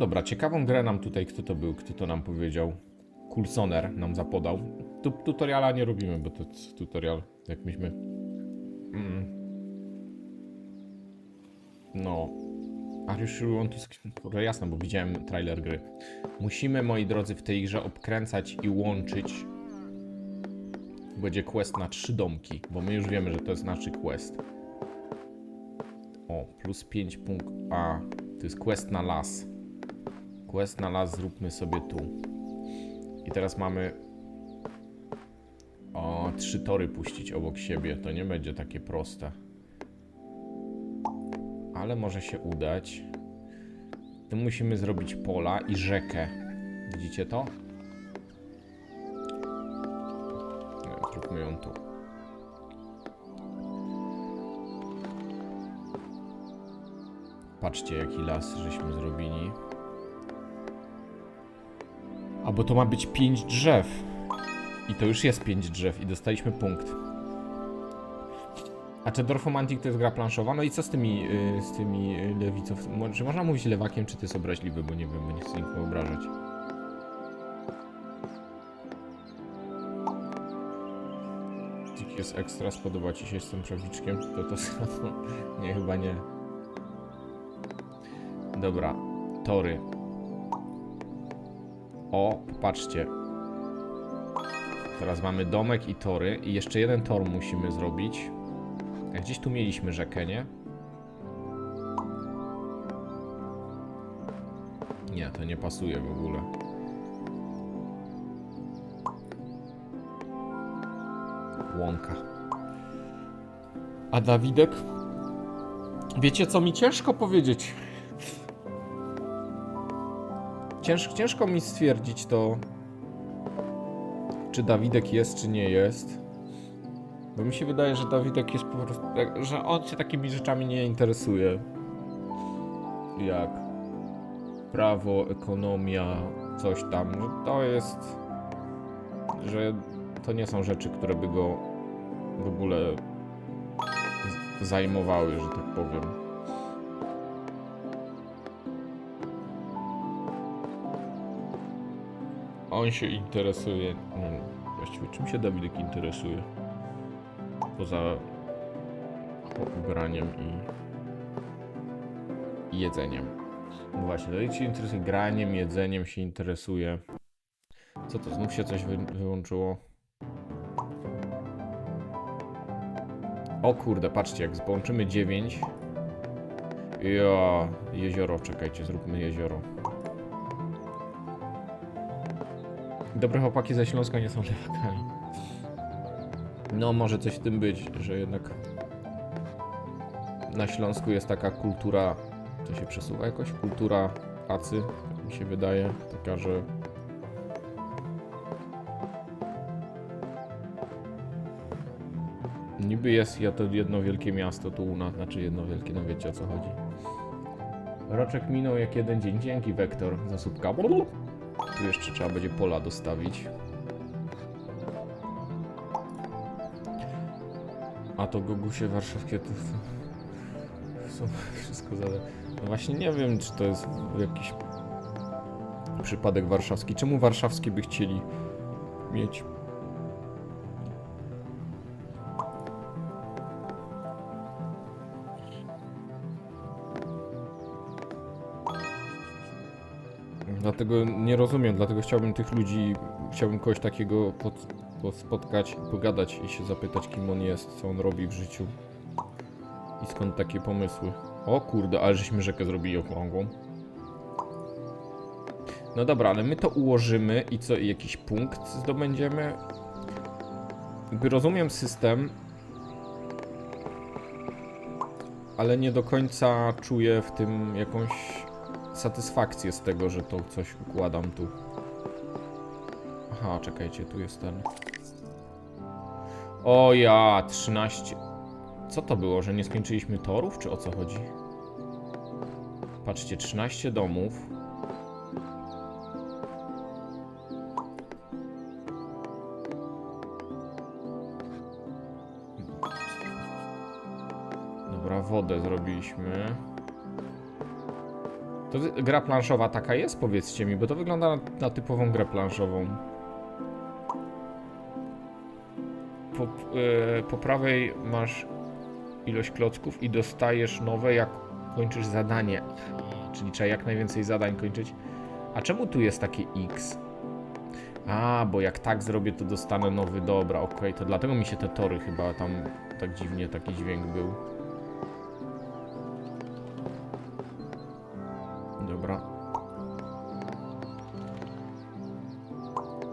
dobra, ciekawą grę nam tutaj, kto to był, kto to nam powiedział. Coulsoner nam zapodał. Tu, tutoriala nie robimy, bo to tutorial, jak myśmy... Mm. No. Are you sure want to... jasne, bo widziałem trailer gry. Musimy, moi drodzy, w tej grze obkręcać i łączyć. Będzie quest na trzy domki, bo my już wiemy, że to jest nasz quest. O, plus 5 punkt. A, to jest quest na las. Quest na las zróbmy sobie tu. I teraz mamy. O, trzy tory puścić obok siebie. To nie będzie takie proste. Ale może się udać. Tu musimy zrobić pola i rzekę. Widzicie to? Zróbmy ją tu. Patrzcie, jaki las żeśmy zrobili. A bo to ma być 5 drzew. I to już jest 5 drzew i dostaliśmy punkt. A czy Dorfomantic to jest gra planszowa? No i co z tymi, y, z tymi y, lewiców? Czy można mówić lewakiem, czy to jest obraźliwy? Bo nie wiem, bo nie chcę nikogo obrażać. Tik jest ekstra, spodoba ci się z tym prawiczkiem? To to samo? Nie, chyba nie. Dobra, tory. O, popatrzcie. Teraz mamy domek i tory i jeszcze jeden tor musimy zrobić. Gdzieś tu mieliśmy rzekę, nie? Nie, to nie pasuje w ogóle. Łąka. A Dawidek? Wiecie co mi ciężko powiedzieć? Cięż, ciężko mi stwierdzić to, czy Dawidek jest, czy nie jest. Bo mi się wydaje, że Dawidek jest po prostu. jak- że on się takimi rzeczami nie interesuje. Jak prawo, ekonomia, coś tam. Że to jest. Że to nie są rzeczy, które by go w ogóle zajmowały, że tak powiem. On się interesuje. Hmm, właściwie czym się Dawidek interesuje? Poza ubraniem i, i jedzeniem. No właśnie, Dawid się interesuje graniem, jedzeniem się interesuje. Co to? Znów się coś wy, wyłączyło? O kurde, patrzcie, jak połączymy 9. Ja, jezioro, czekajcie, zróbmy jezioro. Dobre chłopaki ze Śląska nie są lewakami. No, może coś w tym być, że jednak na Śląsku jest taka kultura, to się przesuwa jakoś, kultura tak mi się wydaje, taka, że niby jest ja to jedno wielkie miasto tu u nas, znaczy jedno wielkie, no wiecie o co chodzi. Roczek minął jak jeden dzień, dzięki Wektor za słupka. Tu jeszcze trzeba będzie pola dostawić. A to gogusie warszawskie to są wszystko za... No właśnie nie wiem, czy to jest jakiś przypadek warszawski. Czemu warszawskie by chcieli mieć? Dlatego nie rozumiem, dlatego chciałbym tych ludzi, chciałbym kogoś takiego pod, pod spotkać, pogadać i się zapytać, kim on jest, co on robi w życiu. I skąd takie pomysły. O kurde, ale żeśmy rzekę zrobili okrągłą. No dobra, ale my to ułożymy i co, i jakiś punkt zdobędziemy? Jakby rozumiem system, ale nie do końca czuję w tym jakąś satysfakcję z tego, że to coś układam tu. Aha, czekajcie, tu jest ten. O ja, 13. Co to było, że nie skończyliśmy torów, czy o co chodzi? Patrzcie, 13 domów. Dobra, wodę zrobiliśmy. To gra planszowa taka jest? Powiedzcie mi, bo to wygląda na, na typową grę planszową. Po, e, po prawej masz ilość klocków i dostajesz nowe, jak kończysz zadanie. Czyli trzeba jak najwięcej zadań kończyć. A czemu tu jest takie X? A, bo jak tak zrobię, to dostanę nowy. Dobra, okej, to dlatego mi się te tory chyba tam tak dziwnie taki dźwięk był.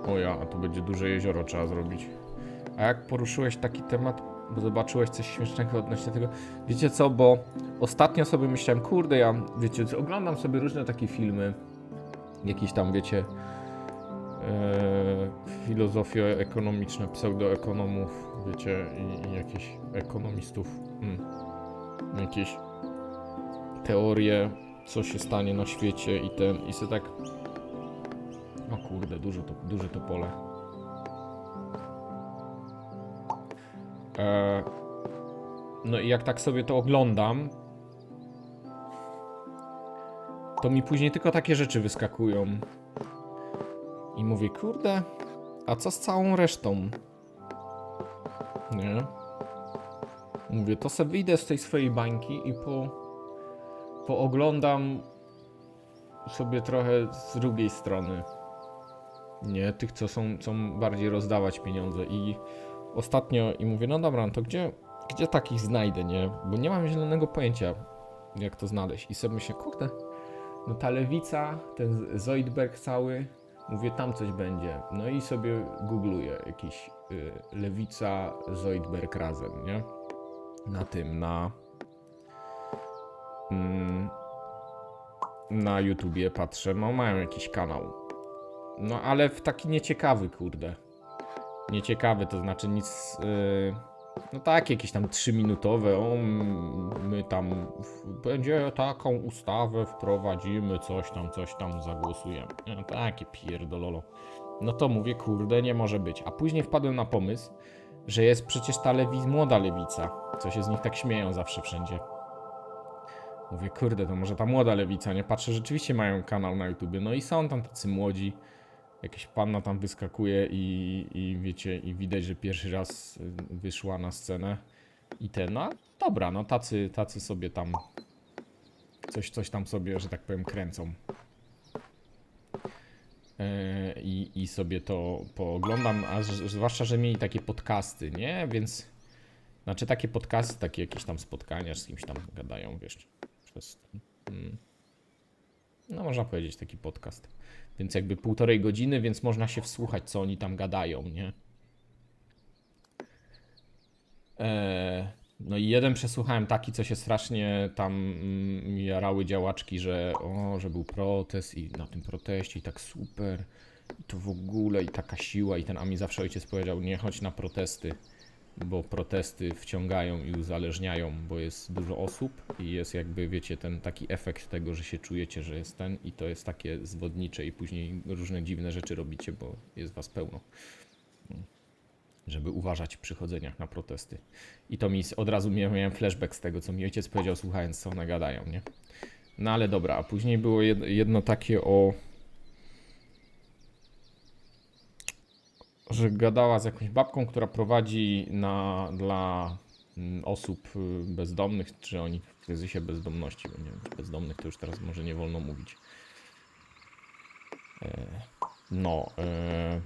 O ja, a tu będzie duże jezioro trzeba zrobić. A jak poruszyłeś taki temat, bo zobaczyłeś coś śmiesznego odnośnie tego. Wiecie co, bo ostatnio sobie myślałem, kurde, ja, wiecie, oglądam sobie różne takie filmy, jakieś tam, wiecie, e, filozofie ekonomiczne, pseudoekonomów, wiecie, i, i jakichś ekonomistów, mm, jakieś teorie, co się stanie na świecie i ten, i se tak, o kurde, duże to, duże to pole. E, no i jak tak sobie to oglądam, to mi później tylko takie rzeczy wyskakują. I mówię, kurde, a co z całą resztą? Nie? Mówię, to sobie wyjdę z tej swojej bańki i po, pooglądam sobie trochę z drugiej strony. Nie, tych, co są, chcą bardziej rozdawać pieniądze. I ostatnio, i mówię, no dobra, no to gdzie, gdzie takich znajdę, nie? Bo nie mam zielonego pojęcia, jak to znaleźć. I sobie myślę, kurde, no ta lewica, ten Zoidberg cały, mówię, tam coś będzie. No i sobie googluję jakiś y, lewica, Zoidberg razem, nie? Na tym, na... Mm, na YouTubie patrzę, no mają jakiś kanał. No ale w taki nieciekawy, kurde. Nieciekawy, to znaczy nic. Yy, no tak, jakieś tam 3-minutowe. O, my tam. W, będzie taką ustawę wprowadzimy, coś tam, coś tam zagłosujemy. No, takie pierdololo. No to mówię, kurde, nie może być. A później wpadłem na pomysł, że jest przecież ta lewi, młoda lewica. Co się z nich tak śmieją zawsze wszędzie. Mówię, kurde, to może ta młoda lewica, nie? Patrzę, rzeczywiście mają kanał na YouTubie. No i są tam tacy młodzi. Jakaś panna tam wyskakuje i, i wiecie, i widać, że pierwszy raz y, wyszła na scenę. I ten, no dobra, no tacy, tacy sobie tam coś, coś tam sobie, że tak powiem, kręcą. E, I, I sobie to pooglądam, a zwłaszcza, że mieli takie podcasty, nie? Więc, znaczy takie podcasty, takie jakieś tam spotkania z kimś tam gadają, wiesz, przez... Mm, no można powiedzieć taki podcast. Więc jakby półtorej godziny, więc można się wsłuchać, co oni tam gadają, nie? Eee, no i jeden przesłuchałem taki, co się strasznie tam mm, jarały działaczki, że o, że był protest i na tym proteście i tak super i to w ogóle i taka siła i ten, a mi zawsze ojciec powiedział, nie chodź na protesty, bo protesty wciągają i uzależniają, bo jest dużo osób i jest jakby, wiecie, ten taki efekt tego, że się czujecie, że jest ten i to jest takie zwodnicze i później różne dziwne rzeczy robicie, bo jest was pełno. Żeby uważać przy chodzeniach na protesty. I to mi od razu mia- miałem flashback z tego, co mi ojciec powiedział, słuchając, co one gadają, nie? No ale dobra, a później było jed- jedno takie o że gadała z jakąś babką, która prowadzi na, dla mm, osób y, bezdomnych, czy oni w kryzysie bezdomności, bo nie wiem, bezdomnych to już teraz może nie wolno mówić. E, No, e,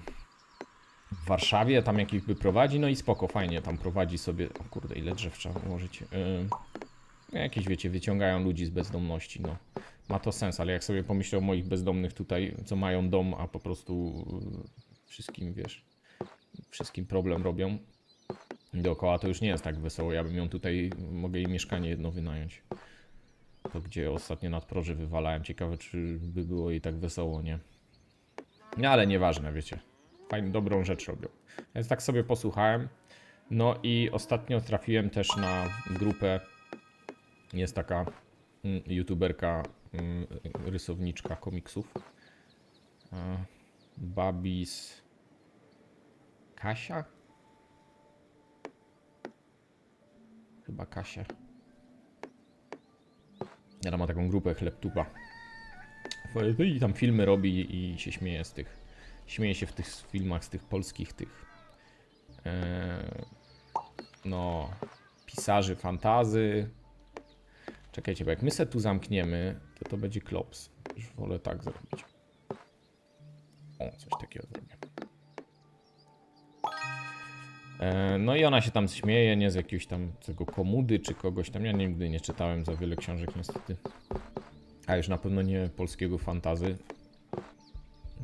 w Warszawie tam jakich prowadzi, no i spoko, fajnie, tam prowadzi sobie, o kurde, ile drzew trzeba ułożyć. E, no Jakieś, wiecie, wyciągają ludzi z bezdomności, no. Ma to sens, ale jak sobie pomyślę o moich bezdomnych tutaj, co mają dom, a po prostu wszystkim, wiesz, wszystkim problem robią dookoła, to już nie jest tak wesoło. Ja bym ją tutaj, mogę jej mieszkanie jedno wynająć. To gdzie ostatnio nadproży wywalałem. Ciekawe, czy by było jej tak wesoło, nie? No ale nieważne, wiecie. Fajną, dobrą rzecz robią. Więc tak sobie posłuchałem. No i ostatnio trafiłem też na grupę. Jest taka mm, youtuberka, mm, rysowniczka komiksów. Babis. Kasia? Chyba Kasia. Ja ma taką grupę Chlebtuba. I tam filmy robi i się śmieje z tych. Śmieje się w tych filmach z tych polskich tych. E, no, pisarzy fantazy. Czekajcie, bo jak my se tu zamkniemy, to to będzie klops. Już wolę tak zrobić. O, coś takiego zrobię. No i ona się tam śmieje, nie z jakiegoś tam tego komudy czy kogoś tam. Ja nigdy nie czytałem za wiele książek niestety. A już na pewno nie polskiego fantazy.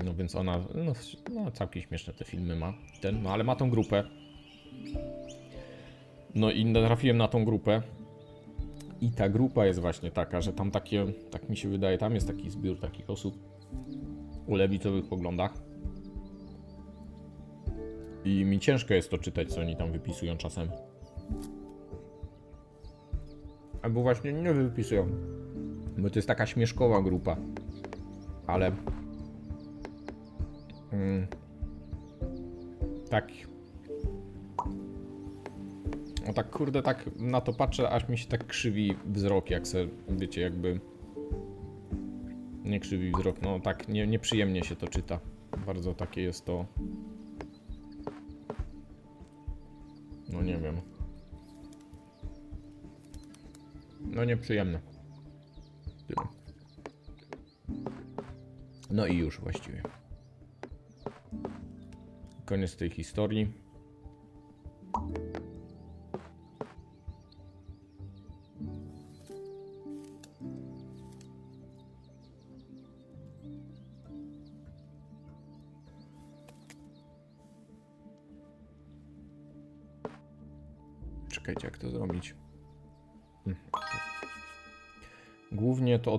No więc ona, no, no całkiem śmieszne te filmy ma. Ten, no ale ma tą grupę. No i trafiłem na tą grupę. I ta grupa jest właśnie taka, że tam takie, tak mi się wydaje, tam jest taki zbiór takich osób o lewicowych poglądach. I mi ciężko jest to czytać, co oni tam wypisują czasem. Albo właśnie nie wypisują. Bo to jest taka śmieszkowa grupa. Ale. Mm, tak. O tak kurde, tak na to patrzę, aż mi się tak krzywi wzrok, jak se, wiecie, jakby. Nie krzywi wzrok, no tak nie, nieprzyjemnie się to czyta. Bardzo takie jest to. Nie wiem. No nieprzyjemne. No i już właściwie. Koniec tej historii.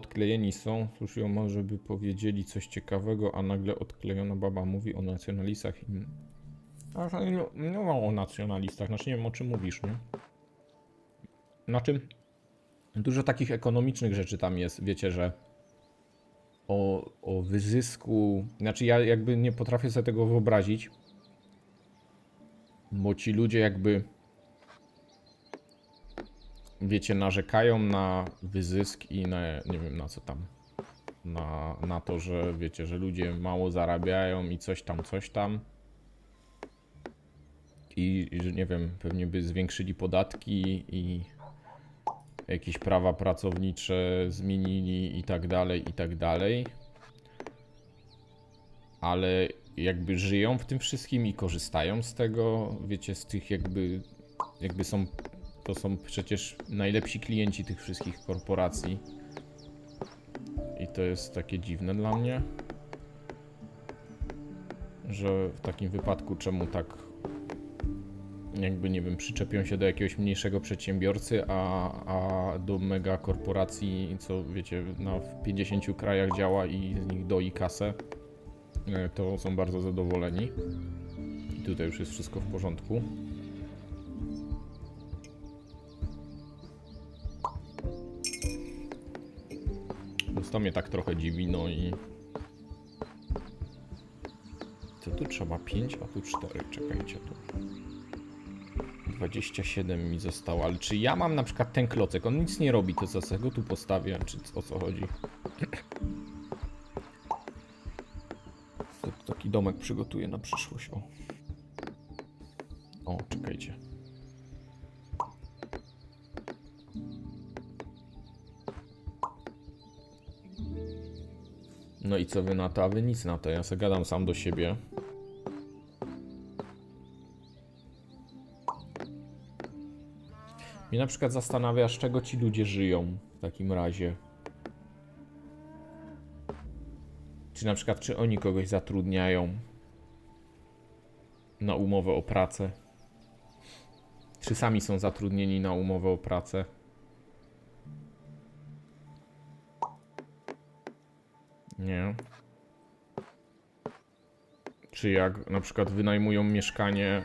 Odklejeni są, słyszyją może by powiedzieli coś ciekawego, a nagle odklejona baba mówi o nacjonalistach. A, nie ma o nacjonalistach, znaczy nie wiem o czym mówisz, nie? Na czym? Dużo takich ekonomicznych rzeczy tam jest, wiecie, że o, o wyzysku, znaczy ja jakby nie potrafię sobie tego wyobrazić, bo ci ludzie jakby wiecie, narzekają na wyzysk i na, nie wiem na co tam, na, na to, że wiecie, że ludzie mało zarabiają i coś tam, coś tam. I, i że nie wiem, pewnie by zwiększyli podatki i jakieś prawa pracownicze zmienili i tak dalej, i tak dalej. Ale jakby żyją w tym wszystkim i korzystają z tego, wiecie, z tych jakby, jakby są to są przecież najlepsi klienci tych wszystkich korporacji. I to jest takie dziwne dla mnie, że w takim wypadku czemu tak jakby nie wiem, przyczepią się do jakiegoś mniejszego przedsiębiorcy, a, a do mega korporacji, co wiecie, na w 50 krajach działa i z nich doi kasę, e, to są bardzo zadowoleni. I tutaj już jest wszystko w porządku. To mnie tak trochę dziwi, no i... Co tu trzeba? 5, a tu 4, czekajcie tu. 27 mi zostało, ale czy ja mam na przykład ten klocek, on nic nie robi, to co sobie go tu postawię, czy o co chodzi? Taki domek przygotuję na przyszłość, o. O, czekajcie. No i co wy na to? A wy nic na to. Ja se gadam sam do siebie. Mnie na przykład zastanawia, z czego ci ludzie żyją w takim razie. Czy na przykład, czy oni kogoś zatrudniają na umowę o pracę? Czy sami są zatrudnieni na umowę o pracę? Czy jak na przykład wynajmują mieszkanie,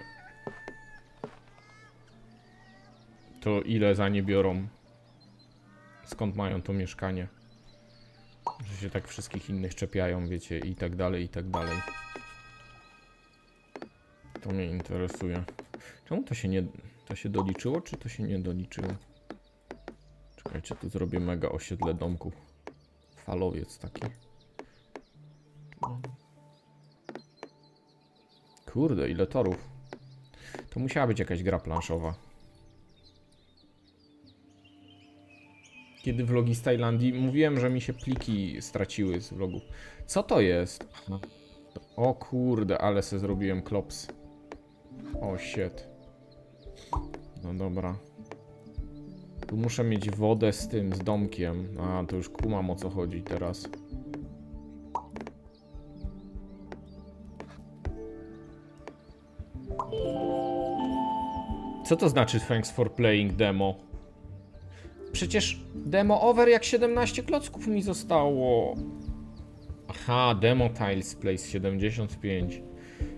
to ile za nie biorą? Skąd mają to mieszkanie? Że się tak wszystkich innych czepiają, wiecie, i tak dalej, i tak dalej. To mnie interesuje. Czemu to się nie... To się doliczyło, czy to się nie doliczyło? Czekajcie, tu zrobię mega osiedle domków. Falowiec taki. Kurde, ile torów. To musiała być jakaś gra planszowa. Kiedy vlogi z Tajlandii? Mówiłem, że mi się pliki straciły z vlogów. Co to jest? O kurde, ale se zrobiłem klops. O shit. No dobra. Tu muszę mieć wodę z tym, z domkiem. A, to już kumam o co chodzi teraz. Co to znaczy thanks for playing demo? Przecież demo over jak 17 klocków mi zostało. Aha, demo tiles place 75.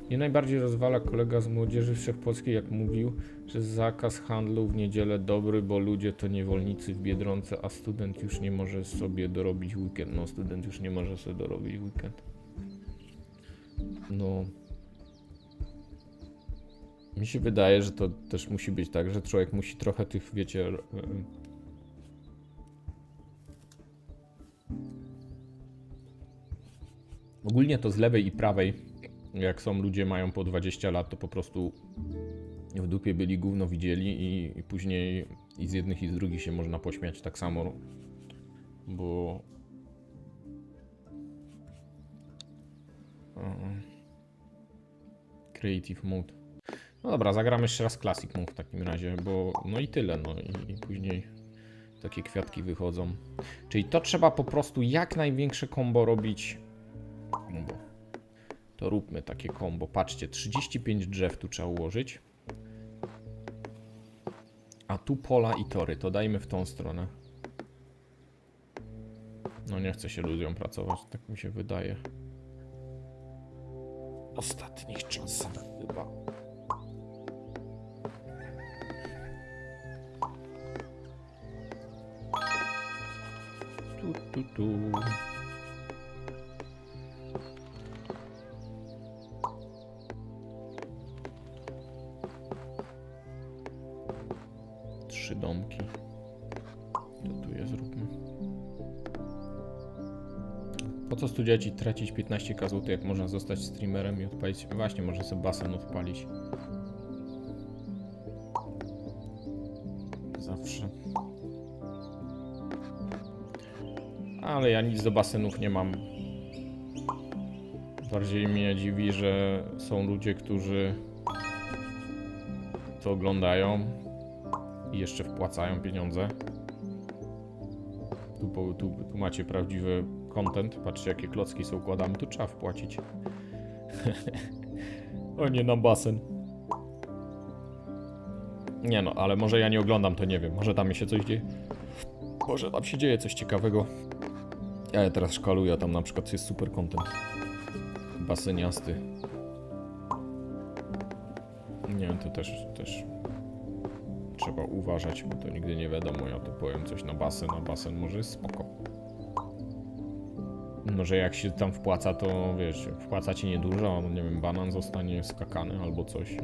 Mnie najbardziej rozwala kolega z młodzieży wszechpolskiej, jak mówił, że zakaz handlu w niedzielę dobry, bo ludzie to niewolnicy w Biedronce, a student już nie może sobie dorobić weekend. No, student już nie może sobie dorobić weekend. No. Mi się wydaje, że to też musi być tak, że człowiek musi trochę tych, wiecie, Ogólnie to z lewej i prawej, jak są ludzie mają po 20 lat, to po prostu w dupie byli gówno widzieli i, i później i z jednych i z drugich się można pośmiać tak samo, bo. Creative Mode. No dobra, zagramy jeszcze raz Classic Mode w takim razie, bo no i tyle, no i, i później takie kwiatki wychodzą. Czyli to trzeba po prostu jak największe combo robić. Combo. To róbmy takie combo. Patrzcie, 35 drzew tu trzeba ułożyć. A tu pola i tory, to dajmy w tą stronę. No nie chce się ludziom pracować, tak mi się wydaje. Ostatnich czasach chyba. Tu. Trzy domki. To tu je zróbmy. Po co studiać i tracić 15k zł, jak można zostać streamerem i odpalić... Właśnie, może sobie basen odpalić. Zawsze. Ale ja nic do basenów nie mam. Bardziej mnie dziwi, że są ludzie, którzy to oglądają i jeszcze wpłacają pieniądze. Tu, tu, tu macie prawdziwy content. Patrzcie, jakie klocki są układane. Tu trzeba wpłacić. o nie, na basen. Nie no, ale może ja nie oglądam, to nie wiem. Może tam się coś dzieje. Może tam się dzieje coś ciekawego. Ja teraz szkaluję, a tam na przykład jest super content. Baseniasty. Nie, to też, też trzeba uważać, bo to nigdy nie wiadomo. Ja tu powiem coś na basen, a basen może jest spoko. Może jak się tam wpłaca, to wiesz, wpłaca ci niedużo, no nie wiem, banan zostanie skakany albo coś i,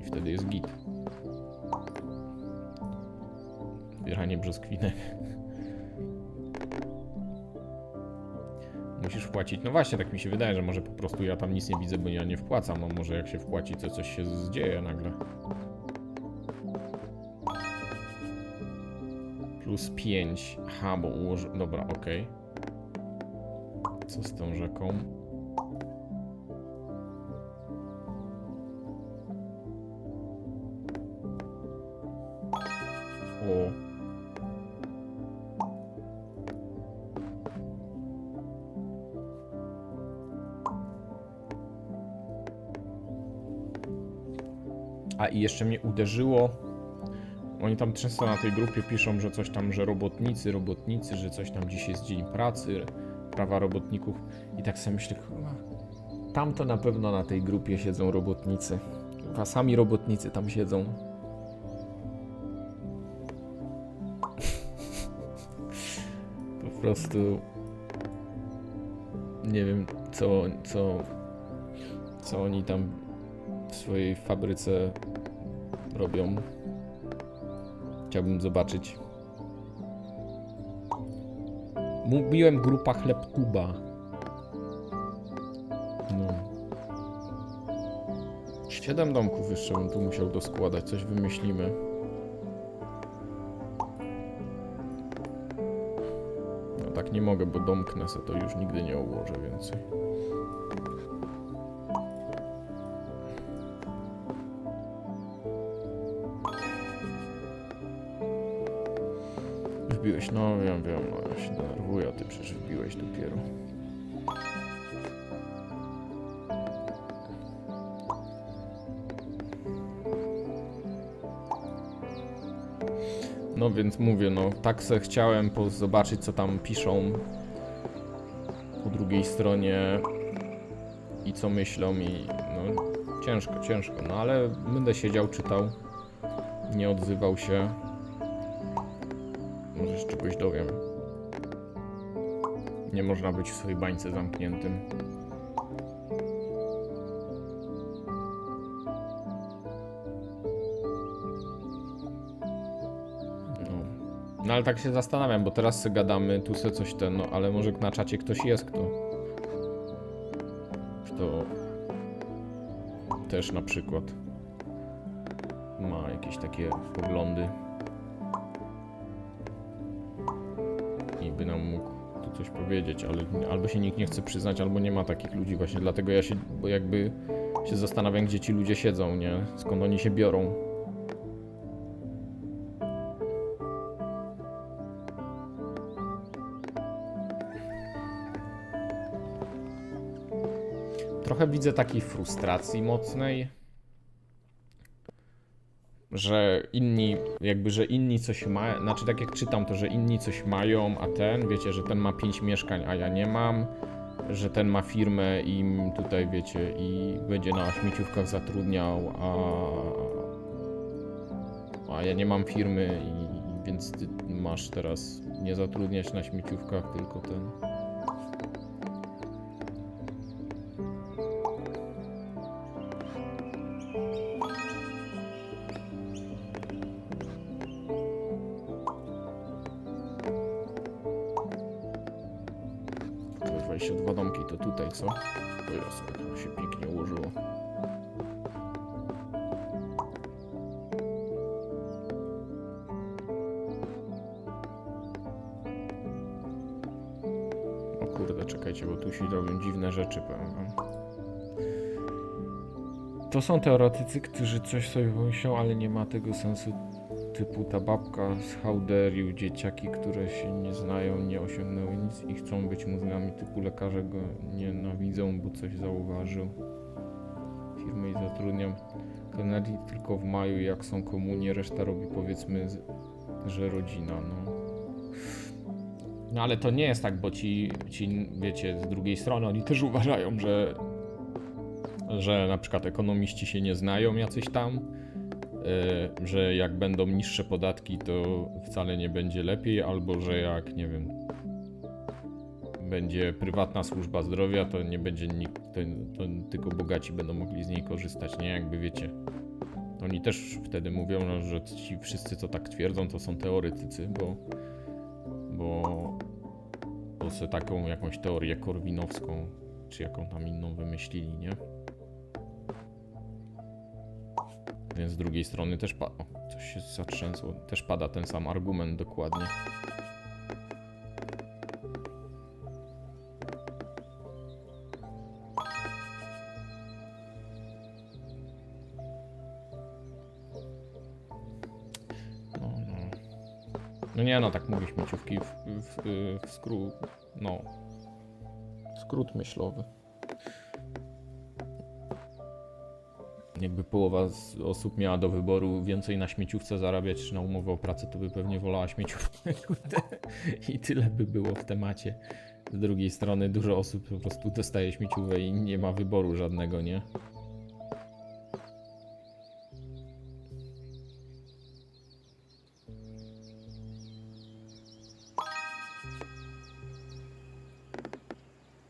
i wtedy jest git. Zbieranie brzoskwinek. Musisz wpłacić. No właśnie, tak mi się wydaje, że może po prostu ja tam nic nie widzę, bo ja nie wpłacam, a może jak się wpłaci, to coś się dzieje nagle. Plus 5. Aha, bo ułoży... Dobra, okej. Co z tą rzeką? I jeszcze mnie uderzyło. Oni tam często na tej grupie piszą, że coś tam, że robotnicy, robotnicy, że coś tam dziś jest dzień pracy, prawa robotników. I tak sobie myślę, tam to na pewno na tej grupie siedzą robotnicy. A sami robotnicy tam siedzą. Po prostu nie wiem, co, co, co oni tam w swojej fabryce robią. Chciałbym zobaczyć. Mówiłem grupa Chlebtuba. No. Siedem domków jeszcze bym tu musiał doskładać, coś wymyślimy. No tak nie mogę, bo domknę se to już nigdy nie ułożę więcej. Wbiłeś, no wiem, wiem, no ja się denerwuję, a ty przecież wbiłeś dopiero. No więc mówię, no tak se chciałem zobaczyć co tam piszą po drugiej stronie i co myślą i no ciężko, ciężko, no ale będę siedział, czytał, nie odzywał się. Można być w swojej bańce zamkniętym. No. no ale tak się zastanawiam, bo teraz gadamy, tu se coś ten, no ale może na czacie ktoś jest, kto... Kto... Też na przykład ma jakieś takie poglądy. i by nam mógł coś powiedzieć, ale albo się nikt nie chce przyznać, albo nie ma takich ludzi właśnie, dlatego ja się, jakby się zastanawiam, gdzie ci ludzie siedzą, nie? Skąd oni się biorą. Trochę widzę takiej frustracji mocnej że inni, jakby, że inni coś mają, znaczy tak jak czytam to, że inni coś mają, a ten, wiecie, że ten ma pięć mieszkań, a ja nie mam, że ten ma firmę i tutaj, wiecie, i będzie na śmieciówkach zatrudniał, a, a ja nie mam firmy i więc ty masz teraz nie zatrudniać na śmieciówkach, tylko ten... To 22 domki to tutaj, co? To jest, to się pięknie ułożyło. O kurde, czekajcie, bo tu się robią dziwne rzeczy, powiem wam. To są teoretycy, którzy coś sobie myślą, ale nie ma tego sensu typu ta babka z Hauderiu, dzieciaki, które się nie znają, nie osiągnęły nic i chcą być mózgami, typu lekarze go nienawidzą, bo coś zauważył. Firmy i zatrudniam. Kennedy tylko w maju, jak są komunie, reszta robi powiedzmy, że rodzina, no. No ale to nie jest tak, bo ci, ci, wiecie, z drugiej strony oni też uważają, że, że na przykład ekonomiści się nie znają jacyś tam, że jak będą niższe podatki, to wcale nie będzie lepiej, albo że jak, nie wiem, będzie prywatna służba zdrowia, to nie będzie nikt, to, to tylko bogaci będą mogli z niej korzystać, nie? Jakby wiecie. Oni też wtedy mówią, no, że ci wszyscy, co tak twierdzą, to są teoretycy, bo, bo, bo taką jakąś teorię korwinowską, czy jaką tam inną wymyślili, nie? Więc z drugiej strony też pada. O, coś się zatrzęsło. Też pada ten sam argument dokładnie. No, no. No nie no, tak mówię śmieciówki w, w, w skrót. No. Skrót myślowy. Jakby połowa osób miała do wyboru więcej na śmieciówce zarabiać czy na umowę o pracę, to by pewnie wolała śmieciówkę. I tyle by było w temacie. Z drugiej strony dużo osób po prostu dostaje śmieciówkę i nie ma wyboru żadnego, nie?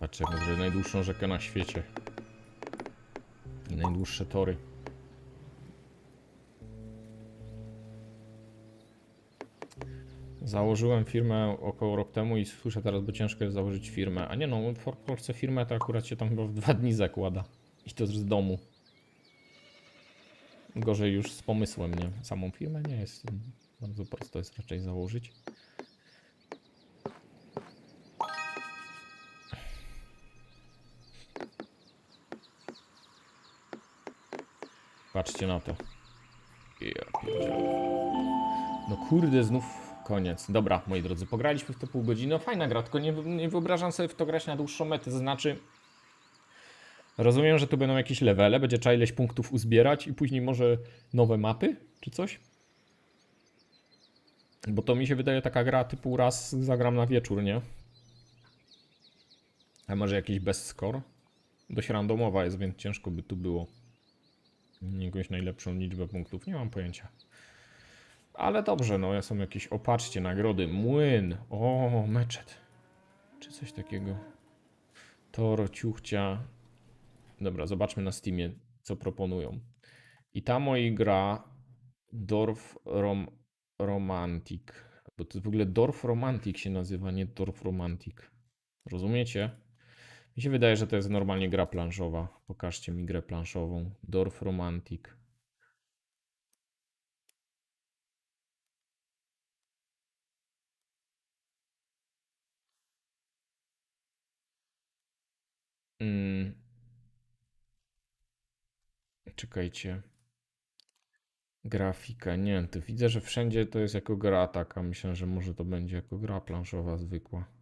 Patrzę, może najdłuższą rzekę na świecie. I najdłuższe tory. Założyłem firmę około rok temu i słyszę teraz, bo ciężko jest założyć firmę. A nie no, w Polsce firmę to akurat się tam chyba w dwa dni zakłada. I to z domu. Gorzej już z pomysłem, nie? Samą firmę nie jest. Bardzo prosto jest raczej założyć. Patrzcie na to. No kurde, znów koniec. Dobra, moi drodzy, pograliśmy w to pół godziny. No fajna gra, tylko nie, nie wyobrażam sobie w to grać na dłuższą metę. Znaczy, rozumiem, że tu będą jakieś levele, będzie trzeba ileś punktów uzbierać i później może nowe mapy czy coś? Bo to mi się wydaje taka gra typu raz zagram na wieczór, nie? A może jakiś bez score? Dość randomowa jest, więc ciężko by tu było. Jakąś najlepszą liczbę punktów, nie mam pojęcia. Ale dobrze, no są jakieś, opatrzcie, nagrody. Młyn, o, meczet. Czy coś takiego. Toro, ciuchcia. Dobra, zobaczmy na Steamie, co proponują. I ta moi gra Dorf Rom Romantic. Bo to w ogóle Dorf Romantic się nazywa, nie Dorf Romantic. Rozumiecie? Mi się wydaje, że to jest normalnie gra planszowa. Pokażcie mi grę planszową. Dorf Romantic. Mm. Czekajcie. Grafika, nie, to widzę, że wszędzie to jest jako gra taka. Myślę, że może to będzie jako gra planszowa zwykła.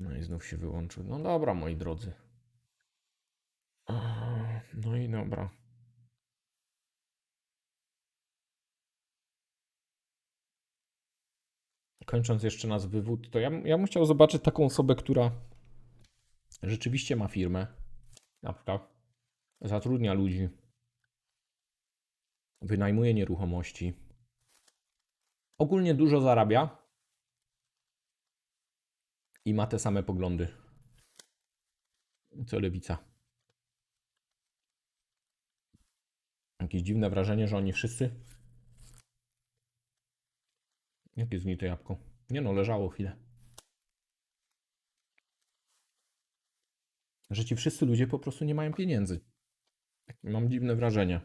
No i znów się wyłączył. No dobra, moi drodzy. No i dobra. Kończąc jeszcze nas wywód, to ja, ja bym chciał zobaczyć taką osobę, która rzeczywiście ma firmę. Na przykład zatrudnia ludzi, wynajmuje nieruchomości, ogólnie dużo zarabia i ma te same poglądy co lewica. Jakieś dziwne wrażenie, że oni wszyscy. Jakie zgnite jabłko? Nie no, leżało chwilę. Że ci wszyscy ludzie po prostu nie mają pieniędzy. Mam dziwne wrażenie.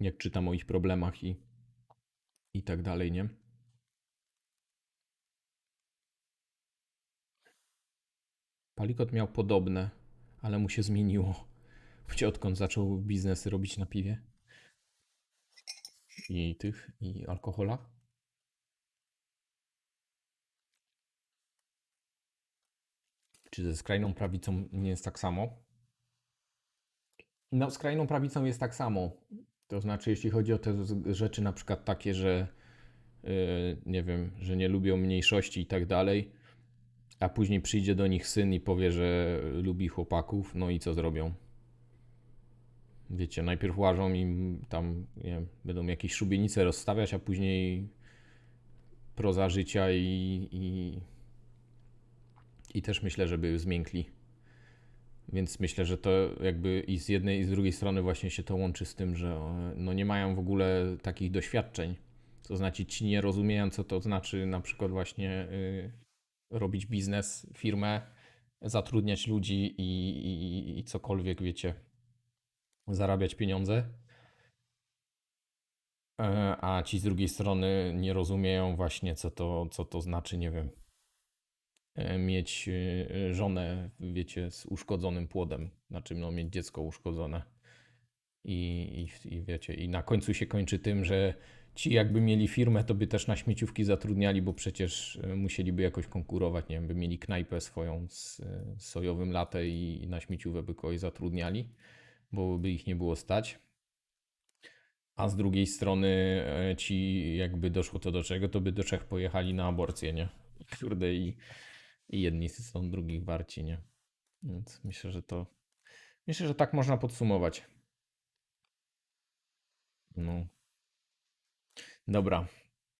Jak czytam o ich problemach i, i tak dalej, nie? Palikot miał podobne, ale mu się zmieniło. Wiecie, odkąd zaczął biznesy robić na piwie? I tych, i alkoholach? Czy ze skrajną prawicą nie jest tak samo? No, z krajną prawicą jest tak samo. To znaczy, jeśli chodzi o te rzeczy, na przykład takie, że yy, nie wiem, że nie lubią mniejszości i tak dalej, a później przyjdzie do nich syn i powie, że lubi chłopaków, no i co zrobią? Wiecie, najpierw łażą im tam, nie wiem, będą jakieś szubienice rozstawiać, a później proza życia i, i, i też myślę, żeby zmiękli. Więc myślę, że to jakby i z jednej i z drugiej strony właśnie się to łączy z tym, że e, no nie mają w ogóle takich doświadczeń. To znaczy ci nie rozumieją, co to znaczy na przykład właśnie y, robić biznes, firmę, zatrudniać ludzi i, i, i cokolwiek, wiecie, zarabiać pieniądze. E, A ci z drugiej strony nie rozumieją właśnie, co to, co to znaczy, nie wiem, e, mieć e, żonę, wiecie, z uszkodzonym płodem, znaczy no, mieć dziecko uszkodzone. I, i, I wiecie, i na końcu się kończy tym, że ci jakby mieli firmę, to by też na śmieciówki zatrudniali, bo przecież e, musieliby jakoś konkurować, nie wiem, by mieli knajpę swoją z, e, sojowym latte i, i na śmieciówę by kogoś zatrudniali, bo by ich nie było stać. A z drugiej strony e, ci jakby doszło to do czego, to by do Czech pojechali na aborcję, nie? Kurde i, i jedni są drugich warci, nie? Więc myślę, że to myślę, że tak można podsumować. No. Dobra.